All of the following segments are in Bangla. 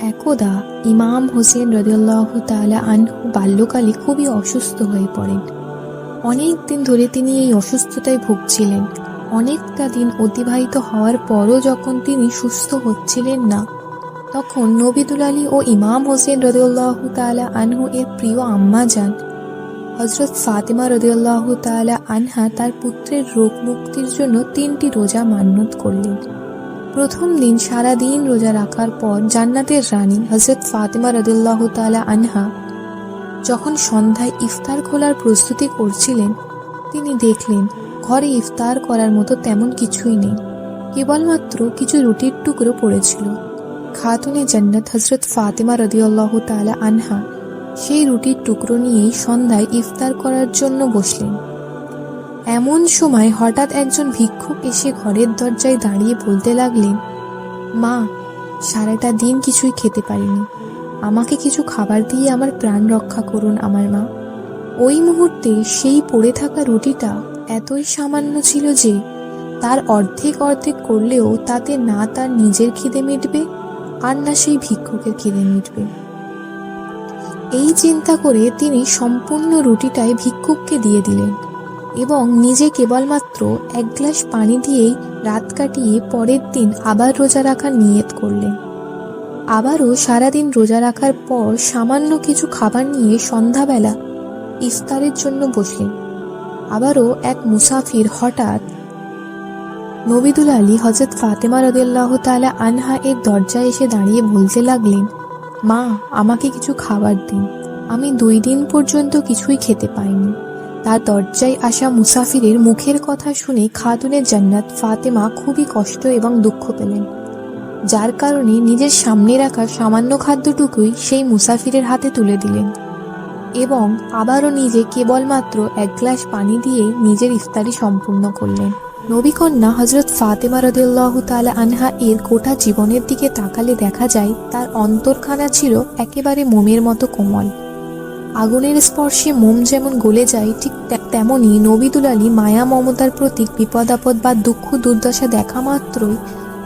একদা ইমাম হোসেন রদিয়াল্লাহ তাআলা আনহু বাল্যকালে খুবই অসুস্থ হয়ে পড়েন। অনেক দিন ধরে তিনি এই অসুস্থতায় ভুগছিলেন। অনেকটা দিন অতিবাহিত হওয়ার পরও যখন তিনি সুস্থ হচ্ছিলেন না, তখন নবিদুল আলী ও ইমাম হোসেন রদিউল্লাহ তাআলা আনহু এর প্রিয় আম্মা যান। হজরত ফাতেমা রদিউল্লাহ তাআলা আনহা তার পুত্রের রোগ মুক্তির জন্য তিনটি রোজা মান্যত করলেন। প্রথম দিন সারা দিন রোজা রাখার পর জান্নাতের রানী হজরত ফাতেমা রদিউল্লাহ তাআলা আনহা যখন সন্ধ্যায় ইফতার খোলার প্রস্তুতি করছিলেন, তিনি দেখলেন, ঘরে ইফতার করার মতো তেমন কিছুই নেই। কেবলমাত্র কিছু রুটির টুকরো পড়েছিল। খাতুনে জান্নাত হজরত ফাতেমা রদিউল্লাহ তাআলা আনহা সেই রুটির টুকরো নিয়েই সন্ধ্যায় ইফতার করার জন্য বসলেন। এমন সময় হঠাৎ একজন ভিক্ষুক এসে ঘরের দরজায় দাঁড়িয়ে বলতে লাগলেন, মা, সারাটা দিন কিছুই খেতে পারিনি। আমাকে কিছু খাবার দিয়ে আমার প্রাণ রক্ষা করুন আমার মা। ওই মুহূর্তে সেই পড়ে থাকা রুটিটা এতই সামান্য ছিল যে তার অর্ধেক অর্ধেক করলেও তাতে না তার নিজের খিদে মিটবে আর না সেই ভিক্ষুকের খিদে মিটবে। এই চিন্তা করে তিনি সম্পূর্ণ রুটিটাই ভিক্ষুককে দিয়ে দিলেন। এবং নিজে কেবলমাত্র এক গ্লাস পানি দিয়েই রাত কাটিয়ে পরের দিন আবার রোজা রাখার নিয়ত করলেন। আবারও সারাদিন রোজা রাখার পর সামান্য কিছু খাবার নিয়ে সন্ধ্যাবেলা ইফতারের জন্য বসলেন। আবারও এক মুসাফির হঠাৎ নবিদুল আলী হজরত ফাতেমা রদিয়াল্লাহ তাআলা আনহা এর দরজায় এসে দাঁড়িয়ে বলতে লাগলেন, মা, আমাকে কিছু খাবার দিন। আমি দুই দিন পর্যন্ত কিছুই খেতে পাইনি। তার দরজায় আসা মুসাফিরের মুখের কথা শুনে খাতুনের জান্নাত ফাতেমা খুবই কষ্ট এবং দুঃখ পেলেন। যার কারণে নিজের সামনে রাখা সামান্য খাদ্যটুকুই সেই মুসাফিরের হাতে তুলে দিলেন এবং আবারও নিজে কেবলমাত্র এক গ্লাস পানি দিয়ে নিজের ইফতারি সম্পূর্ণ করলেন। নবীকন্যা হজরত ফাতেমা রদিয়াল্লাহ তালা আনহা এর গোটা জীবনের দিকে তাকালে দেখা যায়, তার অন্তরখানা ছিল একেবারে মোমের মতো কোমল। আগুনের স্পর্শে মোম যেমন গলে যায়, ঠিক তে- তেমনি নবিদুল আলী মায়া মমতার প্রতীক বিপদ আপদ বা দুঃখ দুর্দশা দেখা মাত্রই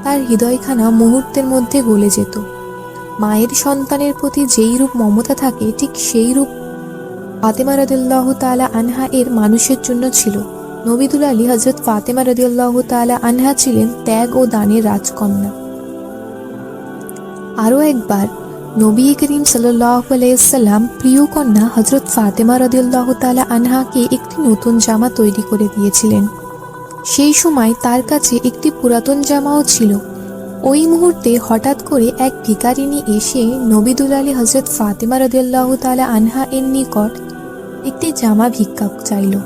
তার হৃদয়খানা মুহূর্তের মধ্যে গলে যেত। মায়ের সন্তানের প্রতি যেই রূপ মমতা থাকে, ঠিক সেই রূপ ফাতেমা রদিল্লাহ তাআলা আনহা এর মানুষের জন্য ছিল। নবিদুল আলী হজরত ফাতেমা রদিয়াল্লাহ তাআলা আনহা ছিলেন ত্যাগ ও দানের রাজকন্যা। আরও একবার নবী করিম আলাইসাল্লাম প্রিয় কন্যা হজরত ফাতেমা রদিয়াল্লাহ তাআলা আনহাকে একটি নতুন জামা তৈরি করে দিয়েছিলেন। সেই সময় তার কাছে একটি পুরাতন জামাও ছিল। ওই মুহূর্তে হঠাৎ করে এক ভিকারিনী এসে নবিদুল আলী হজরত ফাতেমা রদিয়াল্লাহ তালা আনহা এর নিকট একটি জামা ভিক্ষা চাইল।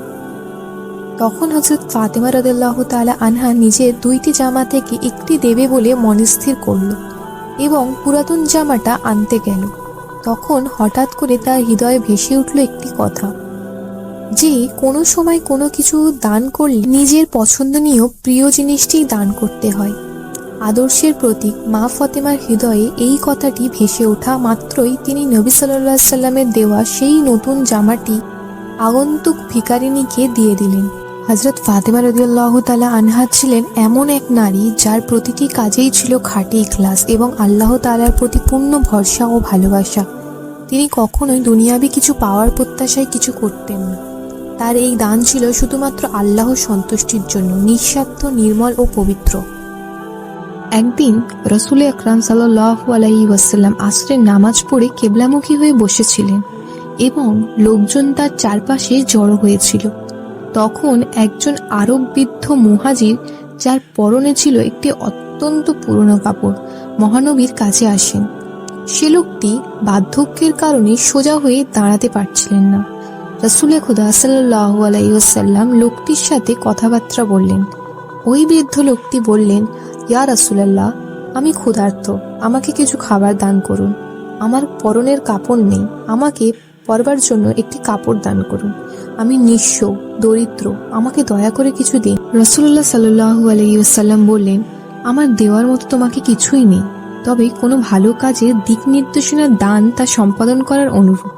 তখন হজরত ফাতেমা রদাল্লাহ তালা আনহা নিজের দুইটি জামা থেকে একটি দেবে বলে মনস্থির করল। এবং পুরাতন জামাটা আনতে গেল। তখন হঠাৎ করে তার হৃদয়ে ভেসে উঠল একটি কথা। যে কোনো সময় কোনো কিছু দান করলে নিজের পছন্দনীয় প্রিয় জিনিসটি দান করতে হয়। আদর্শের প্রতীক মা ফতেমার হৃদয়ে এই কথাটি ভেসে ওঠা মাত্রই তিনি নবী সাল্লাহ সাল্লামের দেওয়া সেই নতুন জামাটি আগন্তুক ভিকারিণীকে দিয়ে দিলেন। হজরত ফাতেমা রদিয়াল্লাহ তালা আনহা ছিলেন এমন এক নারী যার প্রতিটি কাজেই ছিল খাঁটি ইখলাস এবং আল্লাহ তালার প্রতি পূর্ণ ভরসা ও ভালোবাসা। তিনি কখনোই দুনিয়াবি কিছু পাওয়ার প্রত্যাশায় কিছু করতেন না। তার এই দান ছিল শুধুমাত্র আল্লাহ সন্তুষ্টির জন্য, নিঃস্বার্থ, নির্মল ও পবিত্র। একদিন রসুল আকরাম সাল্লাহ আলাইহি ওয়াসাল্লাম আসরের নামাজ পড়ে কেবলামুখী হয়ে বসেছিলেন এবং লোকজন তার চারপাশে জড়ো হয়েছিল। তখন একজন আরব বৃদ্ধ মুহাজির, যার পরনে ছিল একটি অত্যন্ত পুরনো কাপড়, মহানবীর কাছে আসেন। সে লোকটি বার্ধক্যের কারণে সোজা হয়ে দাঁড়াতে পারছিলেন না। রসুলে খুদা সাল্লাহ লোকটির সাথে কথাবার্তা বললেন। ওই বৃদ্ধ লোকটি বললেন, ইয়া রাসুলাল্লাহ, আমি ক্ষুধার্ত, আমাকে কিছু খাবার দান করুন। আমার পরনের কাপড় নেই, আমাকে পরবার জন্য একটি কাপড় দান করুন। আমি নিঃস্ব, দরিদ্র, আমাকে দয়া করে কিছু দিন। রসুল্লাহ সাল্লু আলাইসাল্লাম বললেন, আমার দেওয়ার মতো তোমাকে কিছুই নেই। তবে কোনো ভালো কাজের দিক নির্দেশনার দান তা সম্পাদন করার অনুরূপ।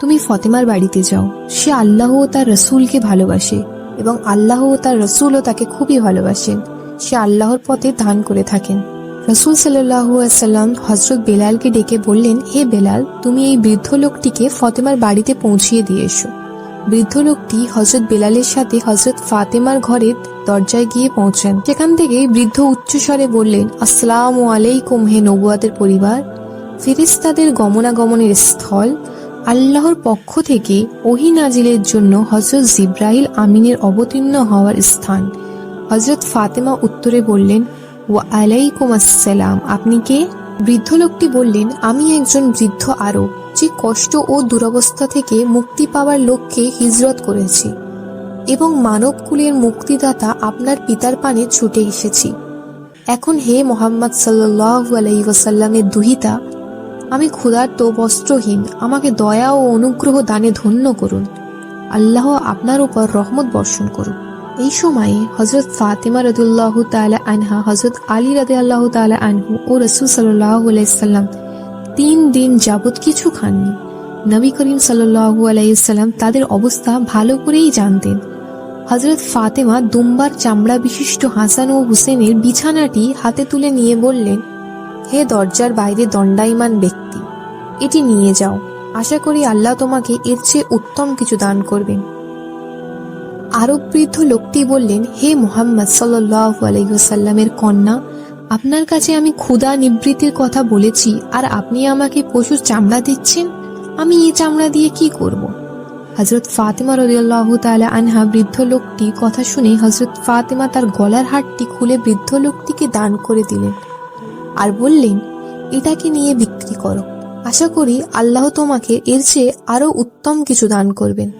তুমি ফতেমার বাড়িতে যাও। সে আল্লাহ ও তার রসুলকে ভালোবাসে এবং আল্লাহ ও তার রসুলও তাকে খুবই ভালোবাসেন। সে আল্লাহর পথে দান করে থাকেন। রসুল সাল্লাম হজরত বেলালকে ডেকে বললেন, হে বেলাল, তুমি এই বৃদ্ধ লোকটিকে ফতেমার বাড়িতে পৌঁছিয়ে দিয়ে এসো। বৃদ্ধ লোকটি হজরত বেলালের সাথে হজরত ফাতেমার ঘরের দরজায় গিয়ে পৌঁছান। সেখান থেকে বৃদ্ধ উচ্চস্বরে বললেন, আসসালামু আলাইকুম হে নবুয়াদের পরিবার। ফিরিস্তাদের গমনাগমনের স্থল আল্লাহর পক্ষ থেকে ওহি নাজিলের জন্য হজরত জিব্রাহিল আমিনের অবতীর্ণ হওয়ার স্থান। হজরত ফাতেমা উত্তরে বললেন ও আলাইকুম আসসালাম। আপনি কে? বৃদ্ধ লোকটি বললেন, আমি একজন বৃদ্ধ আরব যে কষ্ট ও দুরবস্থা থেকে মুক্তি পাওয়ার লক্ষ্যে হিজরত করেছি এবং মানবকুলের মুক্তিদাতা আপনার পিতার পানে ছুটে এসেছি। এখন হে মোহাম্মদ সাল্লাহ আলাইসাল্লামের দুহিতা, আমি ক্ষুধার্ত, বস্ত্রহীন, আমাকে দয়া ও অনুগ্রহ দানে ধন্য করুন। আল্লাহ আপনার উপর রহমত বর্ষণ করুন এই সময়ে হজরত ফাতেমা রদুল্লাহ তালা আনহা হজরত আলী রাদে আল্লাহ তালা আনহু ও রসুল আলাইসাল্লাম তিন দিন যাবৎ কিছু খাননি। নবী করিম সাল্লাহু আলাইসাল্লাম তাদের অবস্থা ভালো করেই জানতেন। হজরত ফাতেমা দুম্বার চামড়া বিশিষ্ট হাসান ও হুসেনের বিছানাটি হাতে তুলে নিয়ে বললেন, হে দরজার বাইরে দণ্ডায়মান ব্যক্তি, এটি নিয়ে যাও। আশা করি আল্লাহ তোমাকে এর চেয়ে উত্তম কিছু দান করবেন। আরব বৃদ্ধ লোকটি বললেন, হে মোহাম্মদ সাল্লাহ কন্যা, আপনার কাছে আমি ক্ষুধা নিবৃত্তির কথা বলেছি, আর আপনি আমাকে পশুর চামড়া দিচ্ছেন? আমি এই চামড়া দিয়ে কি করব। হজরত ফাতেমা রদিয়াল্লাহ তালা আনহা বৃদ্ধ লোকটি কথা শুনে হজরত ফাতেমা তার গলার হাটটি খুলে বৃদ্ধ লোকটিকে দান করে দিলেন আর বললেন, এটাকে নিয়ে বিক্রি করো। আশা করি আল্লাহ তোমাকে এর চেয়ে আরও উত্তম কিছু দান করবেন।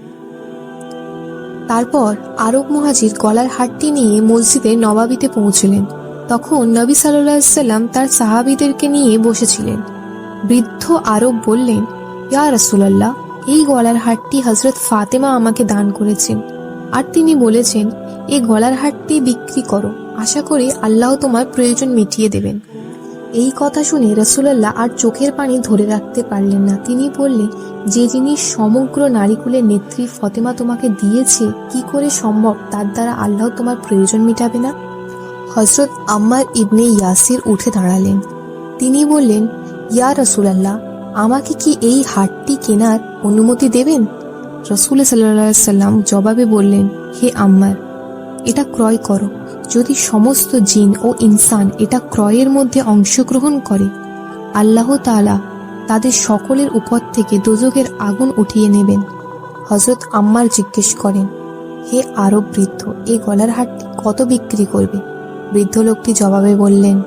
তারপর আরব মহাজির গলার হাটটি নিয়ে মসজিদে নবাবিতে পৌঁছলেন। তখন নবী সাল্লাম তার সাহাবিদেরকে নিয়ে বসেছিলেন। বৃদ্ধ আরব বললেন, ইয়া রসুলাল্লাহ, এই গলার হাটটি হজরত ফাতেমা আমাকে দান করেছেন। আর তিনি বলেছেন এই গলার হাটটি বিক্রি করো। আশা করি আল্লাহ তোমার প্রয়োজন মিটিয়ে দেবেন। এই কথা শুনে রসুলাল্লাহ আর চোখের পানি ধরে রাখতে পারলেন না। তিনি বললেন, যে জিনিস সমগ্র নারীকুলের নেত্রী ফতেমা তোমাকে দিয়েছে, কি করে সম্ভব? তার দ্বারা আল্লাহ তোমার প্রয়োজন মিটাবে না? হজরত আম্মার ইবনে ইয়াসির উঠে দাঁড়ালেন। তিনি বললেন, ইয়া রসুলাল্লাহ, আমাকে কি এই হাটটি কেনার অনুমতি দেবেন? রসুল সাল্লা সাল্লাম জবাবে বললেন, হে আম্মার, এটা ক্রয় করো। যদি সমস্ত জিন ও ইনসান এটা ক্রয়ের মধ্যে অংশগ্রহণ করে, আল্লাহ তালা তাদের সকলের উপর থেকে দোজকের আগুন উঠিয়ে নেবেন। হজরত আম্মার জিজ্ঞেস করেন, হে আরব বৃদ্ধ, এই গলার হারটি কত বিক্রি করবে? বৃদ্ধ লোকটি জবাবে বললেন,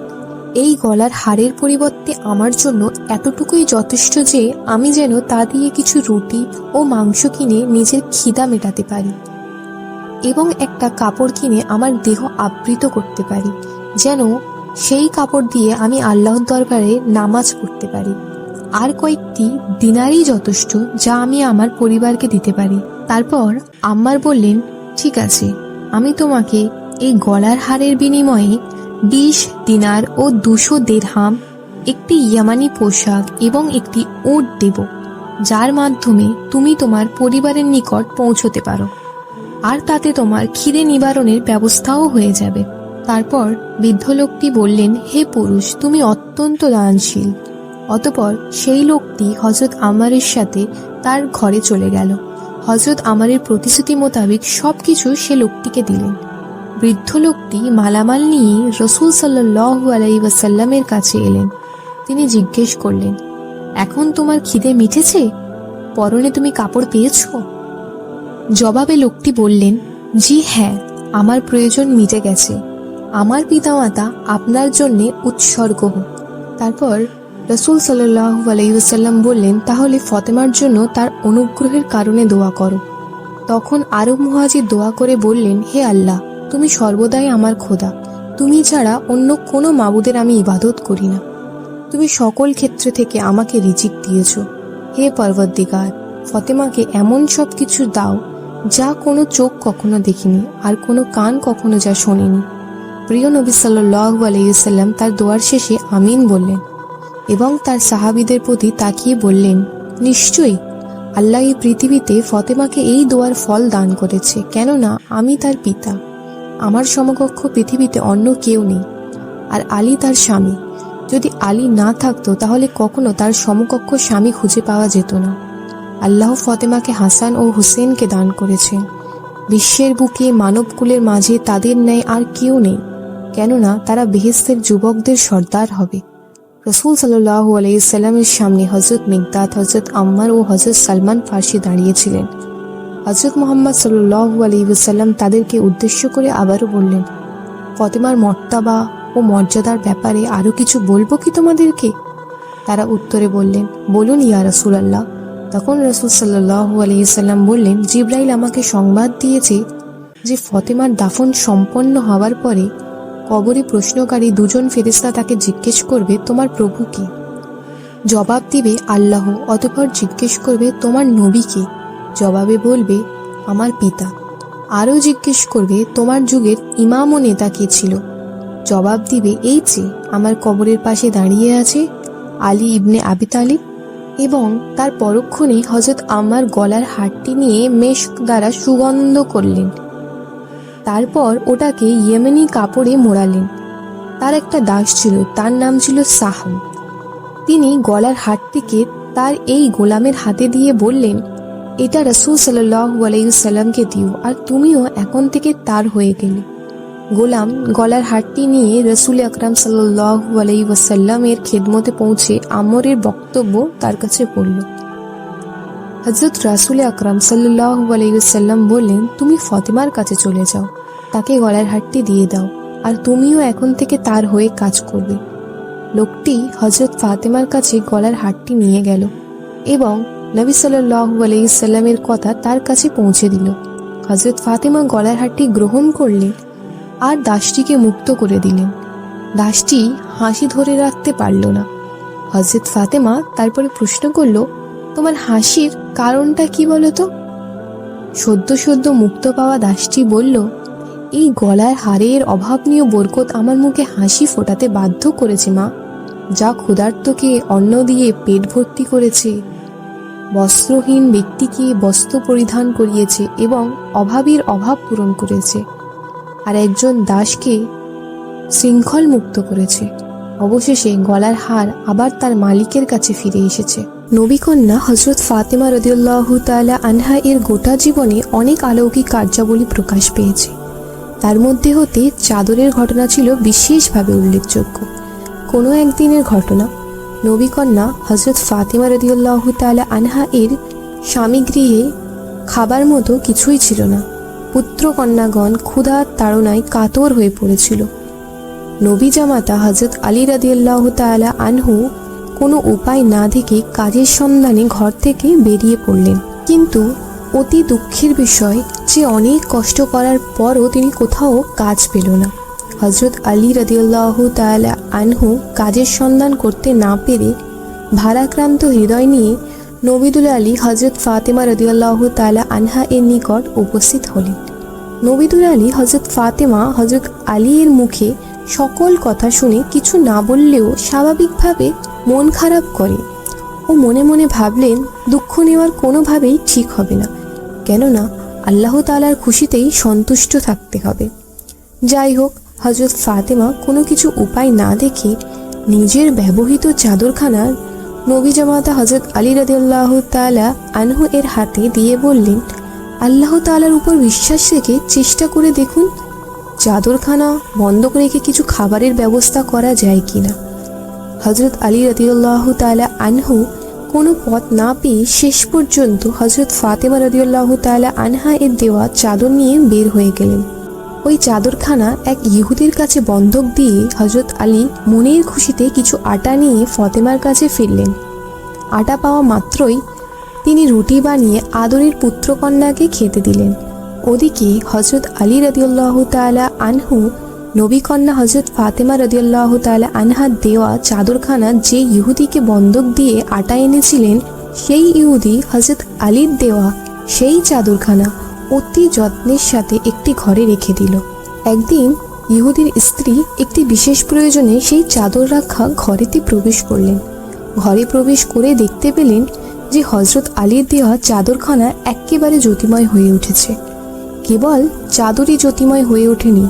এই গলার হারের পরিবর্তে আমার জন্য এতটুকুই যথেষ্ট যে আমি যেন তা দিয়ে কিছু রুটি ও মাংস কিনে নিজের খিদা মেটাতে পারি। এবং একটা কাপড় কিনে আমার দেহ আবৃত করতে পারি, যেন সেই কাপড় দিয়ে আমি আল্লাহর দরবারে নামাজ পড়তে পারি। আর কয়েকটি দিনারই যথেষ্ট যা আমি আমার পরিবারকে দিতে পারি। তারপর আম্মার বললেন, ঠিক আছে, আমি তোমাকে এই গলার হারের বিনিময়ে বিশ দিনার ও দুশো দেড়হাম, একটি ইয়ামানি পোশাক এবং একটি উট দেব, যার মাধ্যমে তুমি তোমার পরিবারের নিকট পৌঁছতে পারো। আর তাতে তোমার খিদে নিবারণের ব্যবস্থাও হয়ে যাবে। তারপর বৃদ্ধ লোকটি বললেন, হে পুরুষ, তুমি অত্যন্ত দানশীল। অতপর সেই লোকটি হজরত আমারের সাথে তার ঘরে চলে গেল। হজরত আমারের প্রতিশ্রুতি মোতাবেক সবকিছু সে লোকটিকে দিলেন। বৃদ্ধ লোকটি মালামাল নিয়ে রসুল সাল্লাহ আলাইসাল্লামের কাছে এলেন। তিনি জিজ্ঞেস করলেন, এখন তোমার খিদে মিটেছে? পরনে তুমি কাপড় পেয়েছ? জবাবে লোকটি বললেন, জি হ্যাঁ আমার প্রয়োজন মিটে গেছে। আমার পিতামাতা আপনার জন্যে উৎসর্গ হোক। তারপর রসুল সাল্লাহ আলাইসাল্লাম বললেন, তাহলে ফতেমার জন্য তার অনুগ্রহের কারণে দোয়া করো। তখন আরব মহাজির দোয়া করে বললেন, হে আল্লাহ, তুমি সর্বদাই আমার খোদা। তুমি ছাড়া অন্য কোনো মাবুদের আমি ইবাদত করি না। তুমি সকল ক্ষেত্রে থেকে আমাকে রিজিক দিয়েছ। হে পর্বতদিগার ফতেমাকে এমন সব কিছু দাও যা কোনো চোখ কখনো দেখিনি আর কোনো কান কখনো যা শোনেনি। প্রিয় নবী সাল্লাহ আলাইসাল্লাম তার দোয়ার শেষে আমিন বললেন এবং তার সাহাবিদের প্রতি তাকিয়ে বললেন, নিশ্চয়ই আল্লাহ এই পৃথিবীতে ফতেমাকে এই দোয়ার ফল দান করেছে, কেননা আমি তার পিতা। আমার সমকক্ষ পৃথিবীতে অন্য কেউ নেই। আর আলী তার স্বামী। যদি আলী না থাকতো তাহলে কখনো তার সমকক্ষ স্বামী খুঁজে পাওয়া যেত না। আল্লাহ ফতেমাকে হাসান ও হুসেনকে দান করেছেন বিশ্বের বুকে মানবকুলের মাঝে তাদের ন্যায় আর কেউ নেই, কেননা তারা বেহেস্তের যুবকদের সর্দার হবে। রসুল সাল্লাহ আলাইসাল্লামের সামনে হজরত মিগদাদ হজরত আম্মার ও হজরত সালমান ফার্সি দাঁড়িয়েছিলেন। হজরত মোহাম্মদ সাল্লু আলাইসাল্লাম তাদেরকে উদ্দেশ্য করে আবারও বললেন, ফতেমার মর্তাবা ও মর্যাদার ব্যাপারে আরও কিছু বলব কি তোমাদেরকে? তারা উত্তরে বললেন, বলুন ইয়া রসুল আল্লাহ তখন রসুল সাল্লাহ আলাইসাল্লাম বললেন, জিব্রাইল আমাকে সংবাদ দিয়েছে যে ফতেমার দাফন সম্পন্ন হওয়ার পরে কবরে প্রশ্নকারী দুজন ফেরেস্তা তাকে জিজ্ঞেস করবে, তোমার প্রভু কি? জবাব দিবে, আল্লাহ। অতঃপর জিজ্ঞেস করবে, তোমার নবী কে? জবাবে বলবে, আমার পিতা। আরও জিজ্ঞেস করবে, তোমার যুগের ইমাম ও নেতা কে ছিল? জবাব দিবে, এই যে, আমার কবরের পাশে দাঁড়িয়ে আছে আলী ইবনে আবি তালিব। এবং তার পরক্ষণে হজরত আমার গলার হাটটি নিয়ে মেশক দ্বারা সুগন্ধ করলেন। তারপর ওটাকে ইয়েমেনি কাপড়ে মোড়ালেন। তার একটা দাস ছিল, তার নাম ছিল সাহম। তিনি গলার হাটটিকে তার এই গোলামের হাতে দিয়ে বললেন, এটা রসুল সাল্লাহ আলাইসাল্লামকে দিও, আর তুমিও এখন থেকে তার হয়ে গেলে। গোলাম গলার হাটটি নিয়ে রসুল আকরাম সাল্লাহ আলাই ওয়াসাল্লামের খেদমতে পৌঁছে আমরের বক্তব্য তার কাছে পড়ল। হজরত রাসুল আকরাম সাল্লাহ আলাইসাল্লাম বললেন, তুমি ফতেমার কাছে চলে যাও, তাকে গলার হাটটি দিয়ে দাও, আর তুমিও এখন থেকে তার হয়ে কাজ করবে। লোকটি হজরত ফাতেমার কাছে গলার হাটটি নিয়ে গেল এবং নবী সাল্লাহ আলাইসাল্লামের কথা তার কাছে পৌঁছে দিল। হজরত ফাতেমা গলার হাটটি গ্রহণ করলেন আর দাসটিকে মুক্ত করে দিলেন। দাসটি হাসি ধরে রাখতে পারল না। হজরত ফাতেমা তারপরে প্রশ্ন করল, তোমার হাসির কারণটা কি বলো তো? সদ্য সদ্য মুক্ত পাওয়া দাসটি বলল, এই গলার হারের অভাবনীয় বরকত আমার মুখে হাসি ফোটাতে বাধ্য করেছে মা। যা ক্ষুধার্তকে অন্ন দিয়ে পেট ভর্তি করেছে। বস্ত্রহীন ব্যক্তিকে বস্ত্র পরিধান করিয়েছে এবং অভাবীর অভাব পূরণ করেছে। আর একজন দাসকে শৃঙ্খল মুক্ত করেছে। অবশেষে গলার হার আবার তার মালিকের কাছে ফিরে এসেছে। নবীকন্যা হজরত ফাতেমা রদিউল্লাহ তালা আনহা এর গোটা জীবনে অনেক অলৌকিক কার্যাবলী প্রকাশ পেয়েছে। তার মধ্যে হতে চাদরের ঘটনা ছিল বিশেষভাবে উল্লেখযোগ্য। কোনো একদিনের ঘটনা, নবীকন্যা হজরত ফাতেমা রদিউল্লাহ তালা আনহা এর স্বামী গৃহে খাবার মতো কিছুই ছিল না। পুত্র কন্যাগণ ক্ষুধার তাড়নায় কাতর হয়ে পড়েছিল। নবী জামাতা হজরত আলী রাদিয়াল্লাহ তালা আনহু কোনো উপায় না দেখে কাজের সন্ধানে ঘর থেকে বেরিয়ে পড়লেন। কিন্তু অতি দুঃখের বিষয় যে অনেক কষ্ট করার পরও তিনি কোথাও কাজ পেল না। হজরত আলী রাদিউল্লাহ তালা আনহু কাজের সন্ধান করতে না পেরে ভারাক্রান্ত হৃদয় নিয়ে নবিদুল আলী হজরত ফাতেমা রদিউল্লাহ তালা আনহা এর নিকট উপস্থিত হলেন। নবিদুল আলী হজরত ফাতেমা হজরত আলী এর মুখে সকল কথা শুনে কিছু না বললেও স্বাভাবিকভাবে মন খারাপ করে ও মনে মনে ভাবলেন, দুঃখ নেওয়ার কোনোভাবেই ঠিক হবে না। কেননা আল্লাহ তালার খুশিতেই সন্তুষ্ট থাকতে হবে। যাই হোক হজরত ফাতেমা কোনো কিছু উপায় না দেখে নিজের ব্যবহৃত চাদরখানার নবী জামাতা হজরত আলী রাদিউল্লাহ তালা আনহু এর হাতে দিয়ে বললেন, আল্লাহ তালার উপর বিশ্বাস রেখে চেষ্টা করে দেখুন, চাদরখানা বন্ধ রেখে কিছু খাবারের ব্যবস্থা করা যায় কিনা। হজরত আলী রদিউল্লাহ তালা আনহু কোনো পথ না পেয়ে শেষ পর্যন্ত হজরত ফাতেমা রদিউল্লাহ তালা আনহা এর দেওয়া চাদর নিয়ে বের হয়ে গেলেন। ওই চাদরখানা এক ইহুদির কাছে বন্ধক দিয়ে হজরত আলী মনের খুশিতে কিছু আটা নিয়ে ফতেমার কাছে ফিরলেন। আটা পাওয়া মাত্রই তিনি রুটি বানিয়ে আদরের পুত্রকন্যাকে খেতে দিলেন। ওদিকে হজরত আলী রদিউল্লাহ তালা আনহু, নবীকন্যা হজরত ফাতেমা রদিউল্লাহ তালা আনহা দেওয়া চাদরখানা যে ইহুদিকে বন্ধক দিয়ে আটা এনেছিলেন, সেই ইহুদি হজরত আলীর দেওয়া সেই চাদরখানা অতি যত্নের সাথে একটি ঘরে রেখে দিল। একদিন ইহুদির স্ত্রী একটি বিশেষ প্রয়োজনে সেই চাদর রাখা ঘরেতে প্রবেশ করলেন। ঘরে প্রবেশ করে দেখতে পেলেন যে হজরত আলীর দেওয়া চাদরখানা একেবারে জ্যোতিময় হয়ে উঠেছে। কেবল চাদরই জ্যোতিময় হয়ে ওঠেনি,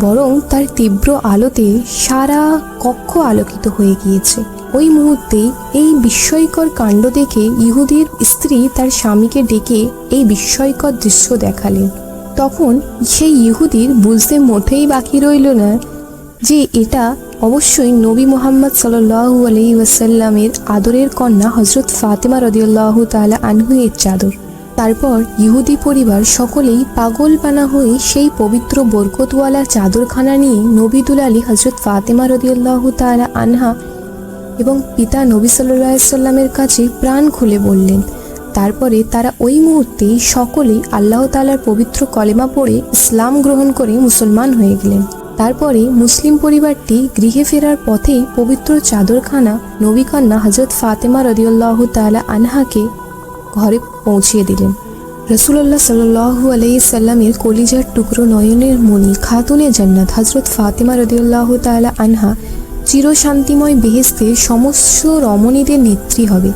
বরং তার তীব্র আলোতে সারা কক্ষ আলোকিত হয়ে গিয়েছে। ওই মুহূর্তেই এই বিস্ময়কর কাণ্ড দেখে ইহুদির স্ত্রী তার স্বামীকে ডেকে এই বিস্ময়কর দৃশ্য দেখালেন তখন সেই ইহুদির বুঝতে মোটেই বাকি রইল না যে এটা অবশ্যই নবী মোহাম্মদ সাল্লাহু আলহি ওয়াসাল্লামের আদরের কন্যা হজরত ফাতেমা রদিয়াল্লাহ তালা আনহুয়ের চাদর। তারপর ইহুদি পরিবার সকলেই পাগল পানা হয়ে সেই পবিত্র বরকতওয়ালা চাদরখানা নিয়ে নবিদুল আলী হজরত ফাতেমা রদিয়াল্লাহ তালা আনহা এবং পিতা নবী সাল্লামের কাছে প্রাণ খুলে বললেন। তারপরে তারা ওই মুহূর্তেই সকলেই আল্লাহ তালার পবিত্র কলেমা পড়ে ইসলাম গ্রহণ করে মুসলমান হয়ে গেলেন। তারপরে মুসলিম পরিবারটি গৃহে ফেরার পথেই পবিত্র চাদরখানা নবীকন্যা হজরত ফাতেমা রদিউল্লাহ তালা আনহাকে ঘরে পৌঁছিয়ে দিলেন। রসুল্লাহ সাল্লু আলাইসাল্লামের কলিজার টুকরো নয়নের মণি খাতুনে জান্নাত হজরত ফাতেমা রদিউল্লাহ তালা আনহা চিরশান্তিময় বেহেস্তের সমস্ত রমণীদের নেত্রী হবে।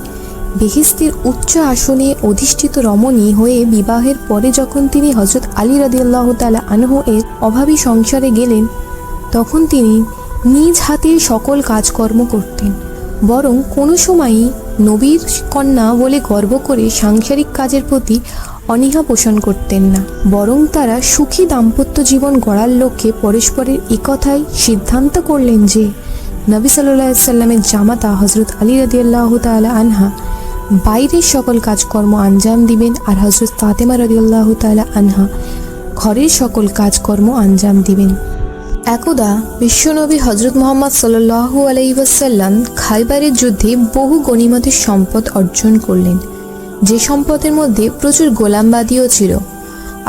বেহেস্তের উচ্চ আসনে অধিষ্ঠিত রমণী হয়ে বিবাহের পরে যখন তিনি হজরত আলী রদিউল্লাহ তালা আনহু এর অভাবী সংসারে গেলেন, তখন তিনি নিজ হাতে সকল কাজকর্ম করতেন। বরং কোনো সময়ই নবীর কন্যা বলে গর্ব করে সাংসারিক কাজের প্রতি অনীহা পোষণ করতেন না। বরং তারা সুখী দাম্পত্য জীবন গড়ার লক্ষ্যে পরস্পরের একথায় সিদ্ধান্ত করলেন যে নবী সাল্লাহ সাল্লামের জামাতা হজরত আলী রদিয়াল্লাহ তালা আনহা বাইরের সকল কাজকর্ম আঞ্জাম দিবেন আর হজরত ফাতেমা রদিয়াল্লাহ তালা আনহা ঘরের সকল কাজকর্ম আঞ্জাম দিবেন। একদা বিশ্বনবী হজরত মোহাম্মদ সাল্লাহু আলাইসাল্লাম খাইবারের যুদ্ধে বহু গণিমতের সম্পদ অর্জন করলেন। যে সম্পদের মধ্যে প্রচুর গোলামবাদীও ছিল।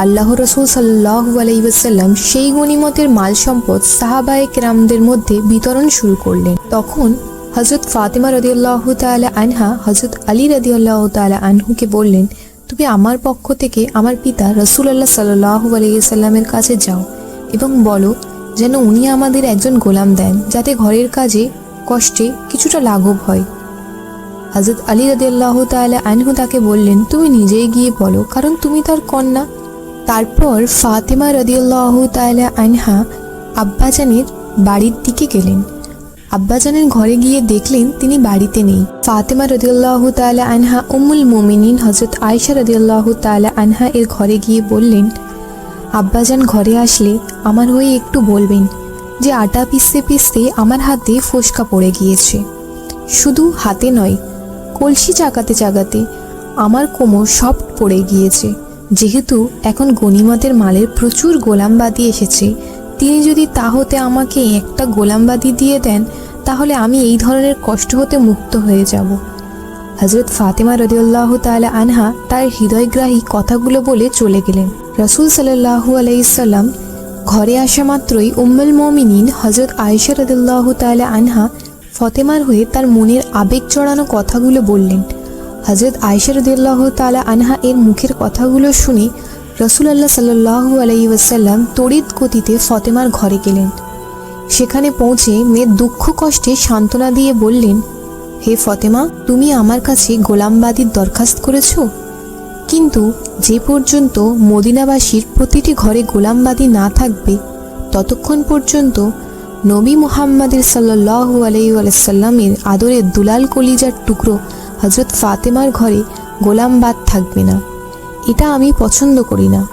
আল্লাহ রসুল সাল্লাহু আলাইসাল্লাম সেই গণিমতের মাল সম্পদ সাহাবায়ে কেরামদের মধ্যে বিতরণ শুরু করলেন। তখন হজরত ফাতেমা রদিউল্লাহ তালা আনহা হজরত আলী রদিউল্লাহ তালা আনহুকে বললেন, তুমি আমার পক্ষ থেকে আমার পিতা রসুলাল্লাহ সাল্লাহু আলাইসাল্লামের কাছে যাও এবং বলো যেন উনি আমাদের একজন গোলাম দেন, যাতে ঘরের কাজে কষ্টে কিছুটা লাঘব হয়। হজরত আলী রদিয়াল্লাহ তালা আনহু তাকে বললেন, তুমি নিজেই গিয়ে বলো, কারণ তুমি তার কন্যা। তারপর ফাতেমা রদিয়াল্লাহ তালা আনহা আব্বাজানের বাড়ির দিকে গেলেন। আব্বাজানের ঘরে গিয়ে দেখলেন তিনি বাড়িতে নেই। ফাতেমা রদিয়াল্লাহ তালা আনহা উমুল মোমিনিন হজরত আয়সা রদিয়াল্লাহ তালা আনহা এর ঘরে গিয়ে বললেন, আব্বাজান ঘরে আসলে আমার হয়ে একটু বলবেন যে আটা পিসতে পিসতে আমার হাতে ফোসকা পড়ে গিয়েছে। শুধু হাতে নয়, কলসি চাকাতে চাকাতে আমার কোমর সব পড়ে গিয়েছে। যেহেতু এখন গনিমতের মালের প্রচুর গোলামবাদি এসেছে, তিনি যদি তা হতে আমাকে একটা গোলামবাদি দিয়ে দেন, তাহলে আমি এই ধরনের কষ্ট হতে মুক্ত হয়ে যাব। হজরত ফাতেমা রদিউল্লাহ তালা আনহা তার হৃদয়গ্রাহী কথাগুলো বলে চলে গেলেন। রসুল সাল্লাহু আলাইসাল্লাম ঘরে আসা মাত্রই উম্মুল মমিনিন হজরত আয়েশা রদুল্লাহ তালা আনহা ফতেমার হয়ে তার মনের আবেগ চড়ানো কথাগুলো বললেন। হজরত আয়েশা রদুল্লাহ তালা আনহা এর মুখের কথাগুলো শুনে রসুলাল্লাহ সাল্লাহু আলাই ওয়াসাল্লাম তড়িৎ গতিতে ফতেমার ঘরে গেলেন। সেখানে পৌঁছে মেয়ের দুঃখ কষ্টে সান্ত্বনা দিয়ে বললেন, হে ফতেমা, তুমি আমার কাছে গোলামবাদীর দরখাস্ত করেছ? কিন্তু যে পর্যন্ত মদিনাবাসীর প্রতিটি ঘরে গোলামবাদী না থাকবে, ততক্ষণ পর্যন্ত নবী মুহাম্মাদের সাল্লাহু আলাইসাল্লামের আদরের দুলাল কলিজার টুকরো হজরত ফাতেমার ঘরে গোলাম বাদ থাকবে না। এটা আমি পছন্দ করি না।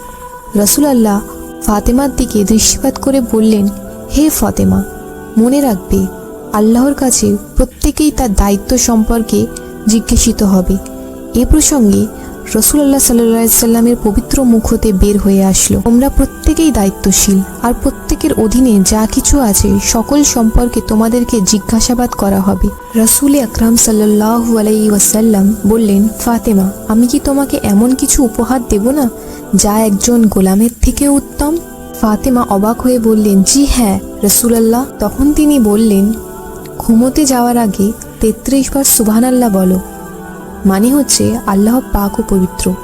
রসুল আল্লাহ ফাতেমার দিকে দৃষ্টিপাত করে বললেন, হে ফাতেমা, মনে রাখবে, আল্লাহর কাছে প্রত্যেকেই তার দায়িত্ব সম্পর্কে জিজ্ঞাসিত হবে। এ প্রসঙ্গে রসুল্লাহ সাল্লামের পবিত্র মুখ হতে বের হয়ে আসলো। তোমরা প্রত্যেকেই দায়িত্বশীল, আর প্রত্যেকের অধীনে যা কিছু আছে, সকল সম্পর্কে তোমাদেরকে জিজ্ঞাসাবাদ করা হবে। রসুল আকরাম সাল্লাহু আলাই ওয়াসাল্লাম বললেন, ফাতেমা, আমি কি তোমাকে এমন কিছু উপহার দেব না, যা একজন গোলামের থেকেও উত্তম? ফাতেমা অবাক হয়ে বললেন, জি হ্যাঁ। রসুলাল্লাহ তখন তিনি বললেন, ঘুমোতে যাওয়ার আগে তেত্রিশ বার সুবহানাল্লাহ বলো। মানে হচ্ছে আল্লাহ পাক ও পবিত্র।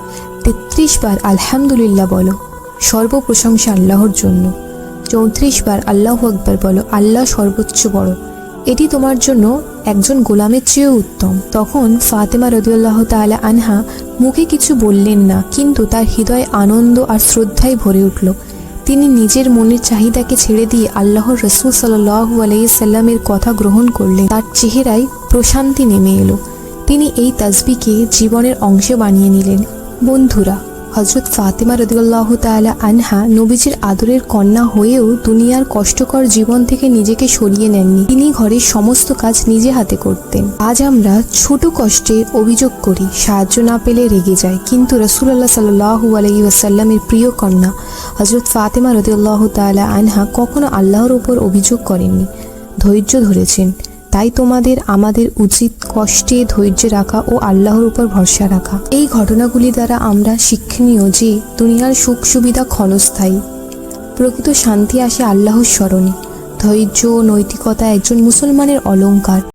তেত্রিশ বার আলহামদুলিল্লাহ বলো, সর্বপ্রশংসা আল্লাহর জন্য। চৌত্রিশ বার আল্লাহ আকবর বলো, আল্লাহ সর্বোচ্চ বড়। এটি তোমার জন্য একজন গোলামের চেয়েও উত্তম। তখন ফাতেমা রদিউল্লাহ তালা আনহা মুখে কিছু বললেন না, কিন্তু তার হৃদয় আনন্দ আর শ্রদ্ধায় ভরে উঠল। তিনি নিজের মনের চাহিদাকে ছেড়ে দিয়ে আল্লাহর রসুল সাল্লাহু আলাইসাল্লামের কথা গ্রহণ করলেন। তার চেহারায় প্রশান্তি নেমে এলো। তিনি এই তাসবিকে জীবনের অংশ বানিয়ে নিলেন। বন্ধুরা হজরত ফাতেমা রদিউল্লাহ তাআলা আনহা নবীজির আদরের কন্যা হয়েও দুনিয়ার কষ্টকর জীবন থেকে নিজেকে সরিয়ে নেননি। তিনি ঘরের সমস্ত কাজ নিজে হাতে করতেন। আজ আমরা ছোট কষ্টে অভিযোগ করি, সাহায্য না পেলে রেগে যায়। কিন্তু রসুল্লাহ সাল্লাহু আলহি ওয়াসাল্লামের প্রিয় কন্যা হজরত ফাতেমা রদিউল্লাহ তাআলা আনহা কখনো আল্লাহর ওপর অভিযোগ করেননি। ধৈর্য ধরেছেন। তাই তোমাদের, আমাদের উচিত কষ্টে ধৈর্য রাখা ও আল্লাহর উপর ভরসা রাখা। এই ঘটনাগুলি দ্বারা আমরা শিক্ষণীয় যে, দুনিয়ার সুখ সুবিধা ক্ষণস্থায়ী। প্রকৃত শান্তি আসে আল্লাহর স্মরণে। ধৈর্য নৈতিকতা একজন মুসলমানের অলংকার